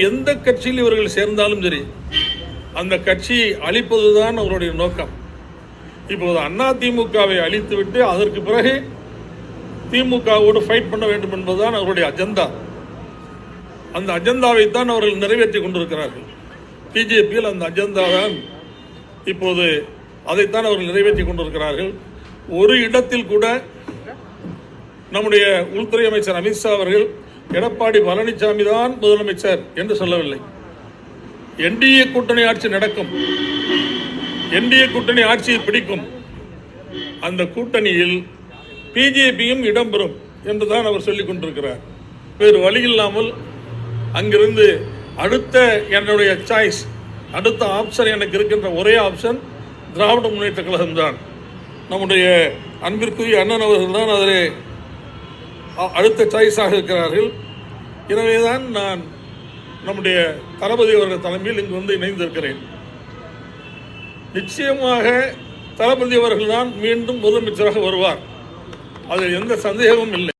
எந்த கட்சியில் இவர்கள் சேர்ந்தாலும் சரி அந்த கட்சியை அழிப்பதுதான் அவருடைய நோக்கம். இப்போது அண்ணா திமுகவை அழித்துவிட்டு அதற்கு பிறகு திமுகவோடு ஃபைட் பண்ண வேண்டும் என்பதுதான் அவருடைய அஜெண்டா அந்த அஜெண்டாவை தான் அவர்கள் நிறைவேற்றி கொண்டிருக்கிறார்கள். பிஜேபியில் அந்த அஜெண்டா தான் இப்போது அதைத்தான் அவர்கள் நிறைவேற்றி கொண்டிருக்கிறார்கள். ஒரு இடத்தில் கூட நம்முடைய உள்துறை அமைச்சர் அமித்ஷா அவர்கள் எடப்பாடி பழனிசாமி தான் முதலமைச்சர் என்று சொல்லவில்லை. என்டிஏ கூட்டணி ஆட்சி நடக்கும். என்டிஏ கூட்டணி ஆட்சியை பிடிக்கும். அந்த கூட்டணியில் பிஜேபியும் இடம்பெறும் என்றுதான் அவர் சொல்லிக் கொண்டிருக்கிறார். வேறு வழி இல்லாமல் அங்கிருந்து அடுத்த என்னுடைய சாய்ஸ் அடுத்த ஆப்ஷன் எனக்கு இருக்கின்ற ஒரே ஆப்ஷன் திராவிட முன்னேற்ற கழகம்தான் நம்முடைய அன்பிற்குரிய அண்ணன் அவர்கள் தான் அதில் அடுத்த சாய்ஸாக இருக்கிறார்கள். எனவேதான் நான் நம்முடைய தளபதி அவர்கள் தலைமையில் இங்கு வந்து இணைந்திருக்கிறேன். நிச்சயமாக தளபதி அவர்கள் தான் மீண்டும் முதலமைச்சராக வருவார். அதில் எந்த சந்தேகமும் இல்லை.